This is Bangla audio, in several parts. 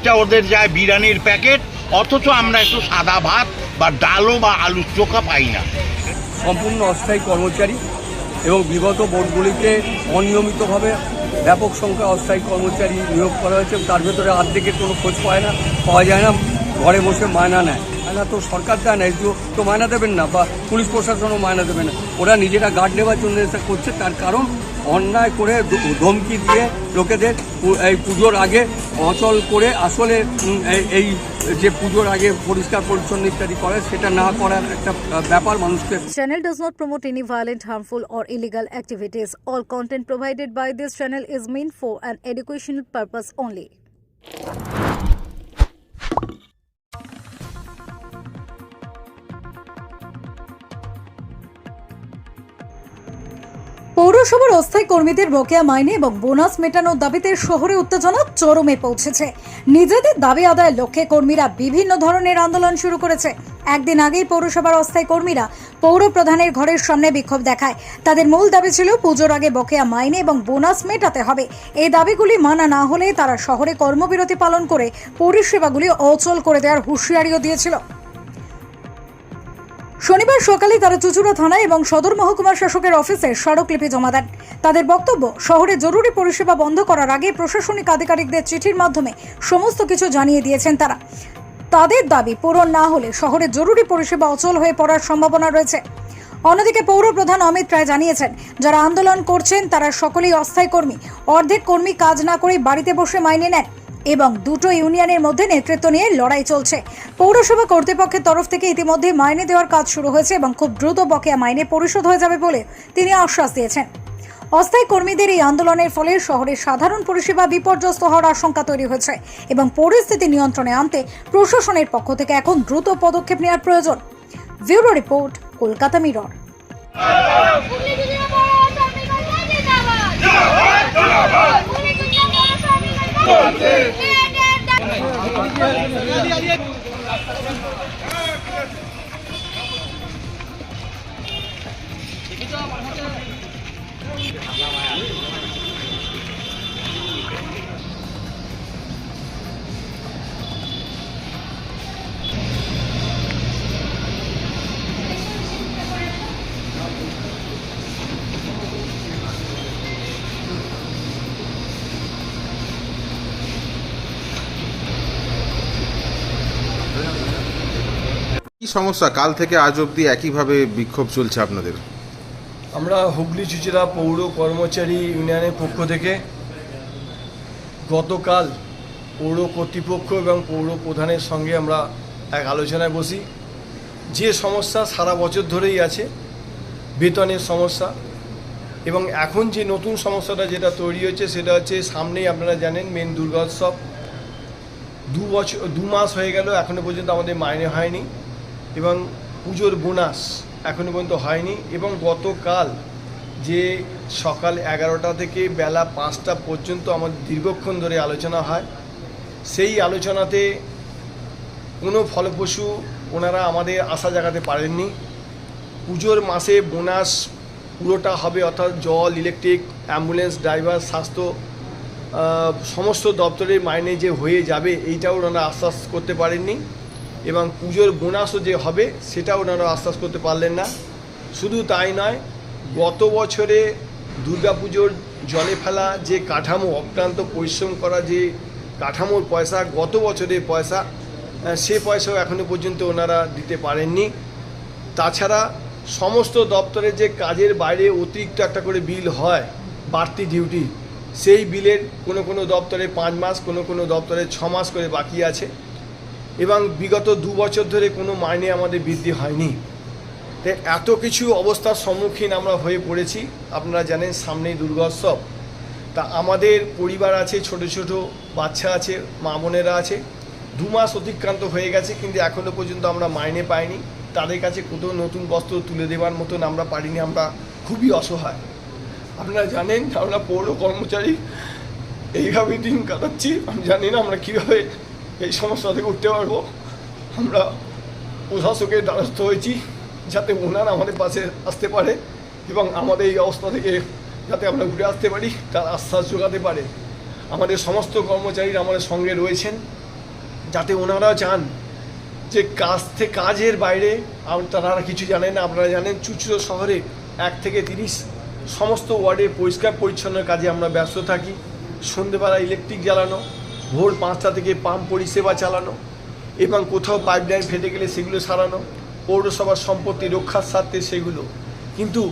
পাঁচটা ওদের যায় বিরিয়ানির প্যাকেট, অথচ আমরা একটু সাদা ভাত বা ডালও বা আলুর চোখা পাই না। সম্পূর্ণ অস্থায়ী কর্মচারী এবং বিগত বোর্ডগুলিতে অনিয়মিতভাবে ব্যাপক সংখ্যা অস্থায়ী কর্মচারী নিয়োগ করা হয়েছে তার ভেতরে অর্ধেকের কোনো খোঁজ পায় না, পাওয়া যায় না, ঘরে বসে মায়না নেয়। মায়না তো সরকার দেয় না এগুলো তো মায়না দেবেন না বা পুলিশ প্রশাসনও মায়না দেবে না। ওরা নিজেরা গার্ড নেওয়ার জন্য করছে, তার কারণ অন্যায় করে ধমকি দিয়ে লোকেদের এই পুজোর আগে অচল করে আসলে এই যে পুজোর আগে পরিষ্কার পরিচ্ছন্ন ইত্যাদি করে, সেটা না করার একটা ব্যাপার মানুষকে channel does not promote any violent harmful or illegal activities all content provided by this channel is mean for an educational purpose only পৌরসভার অস্থায়ী কর্মীদের বকেয়া মাইনে এবং বোনাস মেটানোর দাবিতে শহরে উত্তেজনা চরমে পৌঁছেছে। নিজেদের দাবি আদায়ের লক্ষ্যে কর্মীরা বিভিন্ন ধরনের আন্দোলন শুরু করেছে। একদিন আগেই পৌরসভার অস্থায়ী কর্মীরা পৌর প্রধানের ঘরের সামনে বিক্ষোভ দেখায়। তাদের মূল দাবি ছিল, পুজোর আগে বকেয়া মাইনে এবং বোনাস মেটাতে হবে। এই দাবিগুলি মানা না হলে তারা শহরে কর্মবিরতি পালন করে পরিষেবাগুলি অচল করে দেওয়ার হুঁশিয়ারিও দিয়েছিল। শনিবার সকালে তারা চুচুড়া থানা এবং সদর মহকুমা শাসকের অফিসে স্মারকলিপি জমা দেন। তাদের বক্তব্য, শহরে জরুরি পরিষেবা বন্ধ করার আগে প্রশাসনিক আধিকারিকদের চিঠির মাধ্যমে সমস্ত কিছু জানিয়ে দিয়েছেন তারা। তাদের দাবি, পূরণ না হলে শহরে জরুরি পরিষেবা অচল হয়ে পড়ার সম্ভাবনা রয়েছে। অন্যদিকে পৌর প্রধান অমিত রায় জানিয়েছেন, যারা আন্দোলন করছেন তারা সকলেই অস্থায়ী কর্মী। অর্ধেক কর্মী কাজ না করে বাড়িতে বসে মাইনে নেন। এবং দুটো ইউনিয়নের মধ্যে নেতৃত্ব নিয়ে লড়াই চলছে। পৌরসভা কর্তৃপক্ষের তরফ থেকে ইতিমধ্যে মাইনে দেওয়ার কাজ শুরু হয়েছে এবং খুব দ্রুত বকেয়া মাইনে পরিশোধ হয়ে যাবে বলে তিনি আশ্বাস দিয়েছেন। অস্থায়ী কর্মীদের এই আন্দোলনের ফলে শহরের সাধারণ পরিষেবা বিপর্যস্ত হওয়ার আশঙ্কা তৈরি হয়েছে এবং পরিস্থিতি নিয়ন্ত্রণে আনতে প্রশাসনের পক্ষ থেকে এখন দ্রুত পদক্ষেপ নেওয়ার প্রয়োজন। Bureau report Kolkata mirror. জিন্দাবাদ। শ্রমিক আছে কি সমস্যা? কাল থেকে আজ অবধি একইভাবে বিক্ষোভ চলছে আপনাদের? আমরা হুগলি চুচড়া পৌর কর্মচারী ইউনিয়নের পক্ষ থেকে গতকাল পৌর কর্তৃপক্ষ এবং পৌর প্রধানের সঙ্গে আমরা এক আলোচনায় বসি। যে সমস্যা সারা বছর ধরেই আছে, বেতনের সমস্যা এবং এখন যে নতুন সমস্যাটা যেটা তৈরি হয়েছে সেটা হচ্ছে সামনেই আপনারা জানেন মেন দুর্গোৎসব। দু বছর, দু মাস হয়ে গেল, এখনও পর্যন্ত আমাদের মাইনে হয়নি। এবং পুজোর বোনাস এখনও পর্যন্ত হয়নি এবং গতকাল যে সকাল এগারোটা থেকে বেলা পাঁচটা পর্যন্ত আমাদের দীর্ঘক্ষণ ধরে আলোচনা হয়, সেই আলোচনাতে কোনো ফলপ্রসূ ওনারা আমাদের আশা জাগাতে পারেননি। পুজোর মাসে বোনাস পুরোটা হবে অর্থাৎ জল, ইলেকট্রিক, অ্যাম্বুলেন্স, ড্রাইভার, স্বাস্থ্য সমস্ত দপ্তরের মাইনে যে হয়ে যাবে, এইটাও ওনারা আশ্বাস করতে পারেননি। এবং পুজোর বোনাসও যে হবে, সেটাও ওনারা আশ্বাস করতে পারলেন না। শুধু তাই নয়, গত বছরে দুর্গাপুজোর জলে ফেলা যে কাঠামো, অক্লান্ত পরিশ্রম করা যে কাঠামোর পয়সা, গত বছরের পয়সা সে পয়সাও এখনও পর্যন্ত ওনারা দিতে পারেননি। তাছাড়া সমস্ত দপ্তরের যে কাজের বাইরে অতিরিক্ত একটা করে বিল হয়, বাড়তি ডিউটি সেই বিলের কোনো কোনো দপ্তরে পাঁচ মাস, কোনো কোনো দপ্তরে ছ মাস করে বাকি আছে। এবং বিগত দু বছর ধরে কোনো মাইনে আমাদের বৃদ্ধি হয়নি। তাই এত কিছু অবস্থার সম্মুখীন আমরা হয়ে পড়েছি। আপনারা জানেন সামনেই দুর্গোৎসব তা আমাদের পরিবার আছে, ছোট ছোট বাচ্চা আছে, মা বোনেরা আছে। দু মাস অতিক্রান্ত হয়ে গেছে, কিন্তু এখনও পর্যন্ত আমরা মাইনে পাইনি। তাদের কাছে কোথাও নতুন বস্ত্র তুলে দেওয়ার মতন আমরা পারিনি, আমরা খুবই অসহায়। আপনারা জানেন, আমরা পৌর কর্মচারী এইভাবেই দিন কাটাচ্ছি। আমি জানি না আমরা কীভাবে এই সমস্যা থেকে উঠতে পারব। আমরা প্রশাসকের দ্বারস্থ হয়েছি, যাতে ওনারা আমাদের পাশে আসতে পারে এবং আমাদের এই অবস্থা থেকে যাতে আমরা ঘুরে আসতে পারি, তার আশ্বাস যোগাতে পারে। আমাদের সমস্ত কর্মচারীরা আমাদের সঙ্গে রয়েছেন, যাতে ওনারা চান যে কাজ থেকে কাজের বাইরে তারা কিছু জানেন আপনারা জানেন, চুচুড়ো শহরে এক থেকে তিরিশ সমস্ত ওয়ার্ডে পরিষ্কার পরিচ্ছন্ন কাজে আমরা ব্যস্ত থাকি। সন্ধেবেলা ইলেকট্রিক জ্বালানো ভোর পাঁচটা থেকে পাম্প পরিষেবা চালানো এবং কোথাও পাইপ লাইন ফেটে গেলে সেগুলো সারানো, পৌরসভার সম্পত্তি রক্ষার স্বার্থে সেগুলো। কিন্তু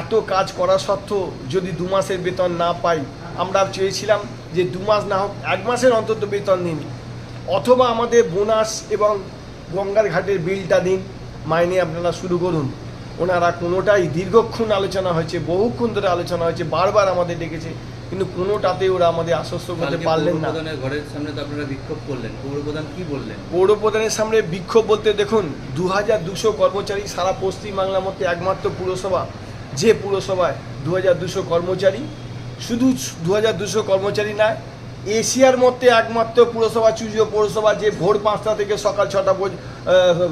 এত কাজ করা সত্ত্বেও যদি দু মাসের বেতন না পাই, আমরা চেয়েছিলাম যে দু মাস না হোক, এক মাসের অন্তত বেতন দিন অথবা আমাদের বোনাস এবং গঙ্গার ঘাটের বিলটা দিন। মাইনে আপনারা শুরু করুন। ওনারা কোনোটাই দীর্ঘক্ষণ আলোচনা হয়েছে, বহুক্ষণ ধরে আলোচনা হয়েছে, বারবার আমাদের ডেকেছে। কিন্তু কোনোটাতে ওরা আমাদের আশ্বস্ত করতে পারলেন না। পৌরপ্রধানের ঘরের সামনে তো আপনারা বিক্ষোভ করলেন। পৌরপ্রধান কি বললেন? পৌর প্রধানের সামনে বিক্ষোভ বলতে দেখুন দু হাজার দুশো কর্মচারী সারা পশ্চিমবাংলার মধ্যে একমাত্র পুরসভা। যে পুরসভায় দু হাজার দুশো কর্মচারী শুধু দু হাজার দুশো কর্মচারী নয় এশিয়ার মধ্যে একমাত্র পুরসভা চুজিও পৌরসভা যে ভোর পাঁচটা থেকে সকাল ছটা পর্যন্ত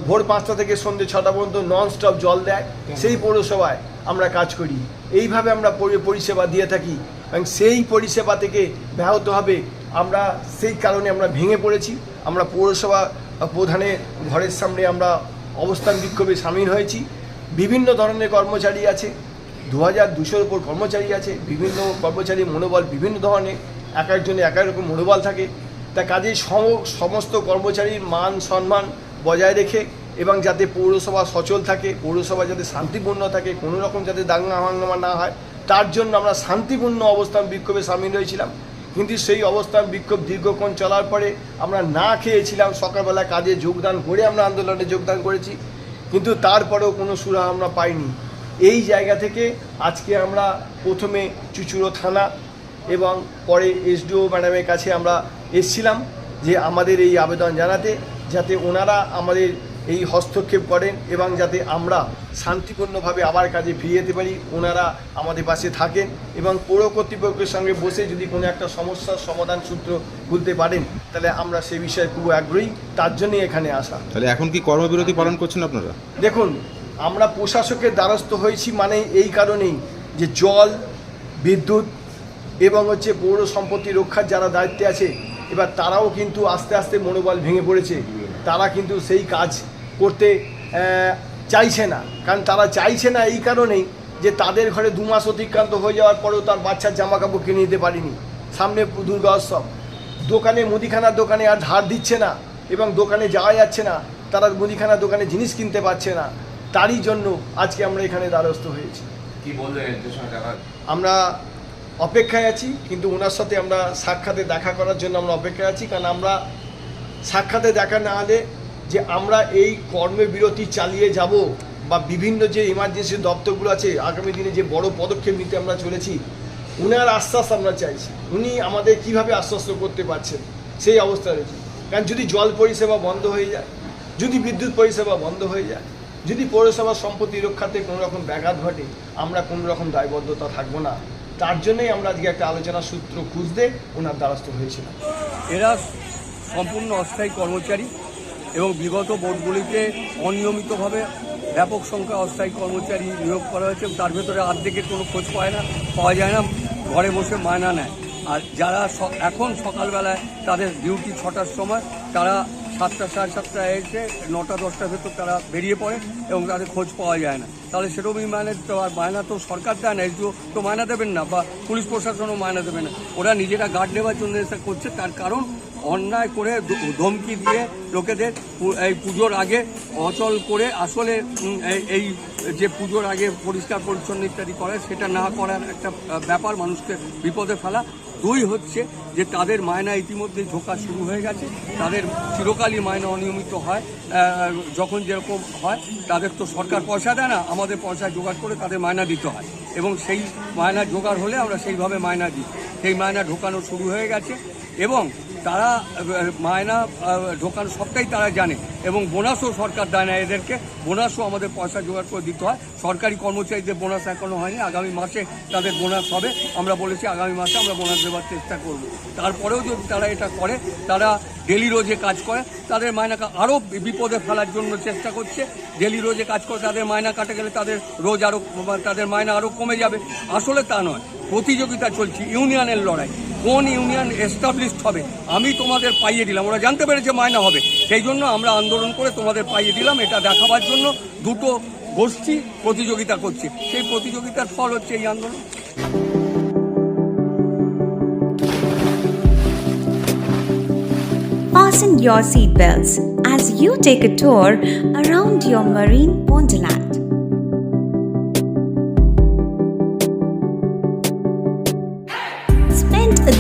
ভোর পাঁচটা থেকে সন্ধ্যে ছটা পর্যন্ত নন স্টপ জল দেয়। সেই পৌরসভায় আমরা কাজ করি। এইভাবে আমরা পরিষেবা দিয়ে থাকি। এবং সেই পরিষেবা থেকে ব্যাহত হবে। আমরা সেই কারণে আমরা ভেঙে পড়েছি। আমরা পৌরসভা প্রধানের ঘরের সামনে আমরা অবস্থান বিক্ষোভে সামিল হয়েছি। বিভিন্ন ধরনের কর্মচারী আছে। দু হাজার দুশোর উপর কর্মচারী আছে। বিভিন্ন কর্মচারী মনোবল বিভিন্ন ধরনের। এক একজনের এক এক রকম মনোবল থাকে। তা সম- সমস্ত কর্মচারীর মান, সম্মান বজায় রেখে এবং যাতে পৌরসভা সচল থাকে, পৌরসভা যাতে শান্তিপূর্ণ থাকে, কোনো রকম যাতে দাঙ্গা হাঙ্গামা না হয় তার জন্য আমরা শান্তিপূর্ণ অবস্থান বিক্ষোভে সামিল হয়েছিলাম। কিন্তু সেই অবস্থান বিক্ষোভ দীর্ঘক্ষণ চলার পরে আমরা না খেয়েছিলাম। সকালবেলা কাজে যোগদান করে আমরা আন্দোলনে যোগদান করেছি। কিন্তু তারপরেও কোনো সুরা আমরা পাইনি। এই জায়গা থেকে আজকে আমরা প্রথমে চুচুড়ো থানা এবং পরে এসডিও ম্যাডামের কাছে আমরা এসছিলাম যে আমাদের এই আবেদন জানাতে, যাতে ওনারা আমাদের এই হস্তক্ষেপ করেন এবং যাতে আমরা শান্তিপূর্ণভাবে আবার কাজে ফিরে যেতে পারি ওনারা আমাদের পাশে থাকেন এবং পৌর কর্তৃপক্ষের সঙ্গে বসে যদি কোনো একটা সমস্যার সমাধান সূত্র খুলতে পারেন তাহলে আমরা সে বিষয়ে খুব আগ্রহী। তার জন্যই এখানে আসা। তাহলে এখন কি কর্মবিরতি পালন করছেন আপনারা? দেখুন আমরা প্রশাসকের দ্বারস্থ হয়েছি মানে এই কারণেই যে জল বিদ্যুৎ এবং হচ্ছে পৌর সম্পত্তি রক্ষার যারা দায়িত্বে আছে এবার তারাও কিন্তু আস্তে আস্তে মনোবল ভেঙে পড়েছে। তারা কিন্তু সেই কাজ করতে চাইছে না। কারণ তারা চাইছে না এই কারণেই যে তাদের ঘরে দু মাস অতিক্রান্ত হয়ে যাওয়ার পরেও তার বাচ্চার জামা কাপড় কিনে দিতে পারিনি। সামনে দুর্গা উৎসব। দোকানে মুদিখানার দোকানে আর ধার দিচ্ছে না এবং দোকানে যাওয়া যাচ্ছে না। তারা মুদিখানার দোকানে জিনিস কিনতে পারছে না। তারই জন্য আজকে আমরা এখানে দ্বারস্থ হয়েছি। কি বললেন আমরা অপেক্ষায় আছি কিন্তু ওনার সাথে আমরা সাক্ষাতে দেখা করার জন্য আমরা অপেক্ষায় আছি। কারণ আমরা সাক্ষাতে দেখা না হলে যে আমরা এই কর্মে বিরতি চালিয়ে যাব বা বিভিন্ন যে ইমার্জেন্সি দপ্তরগুলো আছে, আগামী দিনে যে বড় পদক্ষেপ নিতে আমরা চলেছি, উনার আশ্বাস আমরা চাইছি। উনি আমাদের কীভাবে আশ্বস্ত করতে পারছেন, সেই অবস্থা রয়েছে। কারণ যদি জল পরিষেবা বন্ধ হয়ে যায়, যদি বিদ্যুৎ পরিষেবা বন্ধ হয়ে যায়, যদি পৌরসভার সম্পত্তি রক্ষাতে কোনো রকম ব্যাঘাত ঘটে, আমরা কোনো রকম দায়বদ্ধতা থাকব না। তার জন্যই আমরা আজকে একটা আলোচনা সূত্র খুঁজতে ওনার দ্বারস্থ হয়েছিলাম। এরা সম্পূর্ণ অস্থায়ী কর্মচারী। এবং বিগত বোর্ডগুলিতে অনিয়মিতভাবে ব্যাপক সংখ্যা অস্থায়ী কর্মচারী নিয়োগ করা হয়েছে তার ভেতরে অর্ধেকের কোনো খোঁজ পায় না, পাওয়া যায় না, ঘরে বসে মায়না নেয়। আর যারা এখন সকালবেলায় তাদের ডিউটি ছটার সময়, তারা সাতটা, সাড়ে সাতটায় এসে নটা, দশটার ভেতর তারা বেরিয়ে পড়ে এবং তাদের খোঁজ পাওয়া যায় না। তাহলে সেরকমই মায়না দিতে আর মায়না তো সরকার দেয় না এসডিও তো মায়না দেবেন না বা পুলিশ প্রশাসনও মায়না দেবে না। ওরা নিজেরা গার্ড নেওয়ার জন্য এটা করছে, তার কারণ অন্যায় করে ধমকি দিয়ে লোকেদের এই পুজোর আগে অচল করে আসলে এই- যে পুজোর আগে পরিষ্কার পরিচ্ছন্ন ইত্যাদি করে, সেটা না করার একটা ব্যাপার মানুষকে বিপদে ফেলা। দুই হচ্ছে যে তাদের মায়না ইতিমধ্যেই ঢোকা শুরু হয়ে গেছে। তাদের চিরকালই মায়না অনিয়মিত হয়। যখন যেরকম হয়, তাদের তো সরকার পয়সা দেয় না, আমাদের পয়সা জোগাড় করে তাদের মায়না দিতে হয়। এবং সেই মায়না জোগাড় হলে আমরা সেইভাবে মায়না দিই। সেই মায়না ঢোকানো শুরু হয়ে গেছে। এবং তারা মায়না ঢোকানো সবটাই তারা জানে এবং বোনাসও সরকার দেয় না এদেরকে। বোনাসও আমাদের পয়সা জোগাড় করে দিতে হয়। সরকারি কর্মচারীদের বোনাস এখনও হয়নি। আগামী মাসে তাদের বোনাস হবে। আমরা বলেছি আগামী মাসে আমরা বোনাস দেওয়ার চেষ্টা করব। তারপরেও যদি তারা এটা করে, তারা ডেলি রোজে কাজ করে, তাদের মায়নাকে আরও বিপদে ফেলার জন্য চেষ্টা করছে। ডেলি রোজে কাজ করে তাদের মায়না কাটে গেলে তাদের রোজ আরও, তাদের মায়না আরও কমে যাবে। আসলে তা নয়। প্রতিযোগিতা চলছে। ইউনিয়নের লড়াই। কোন ইউনিয়ন এস্টাবলিশড হবে, আমি তোমাদের পাইয়ে দিলাম। ওরা জানতে পেরেছে মায়না হবে। সেই জন্য আমরা আন্দোলন করে তোমাদের পাইয়ে দিলাম। এটা দেখাবার জন্য দুটো গোষ্ঠী প্রতিযোগিতা করছে। সেই প্রতিযোগিতার ফল হচ্ছে এই আন্দোলন। Fasten your seatbelts as you take a tour around your marine wonderland.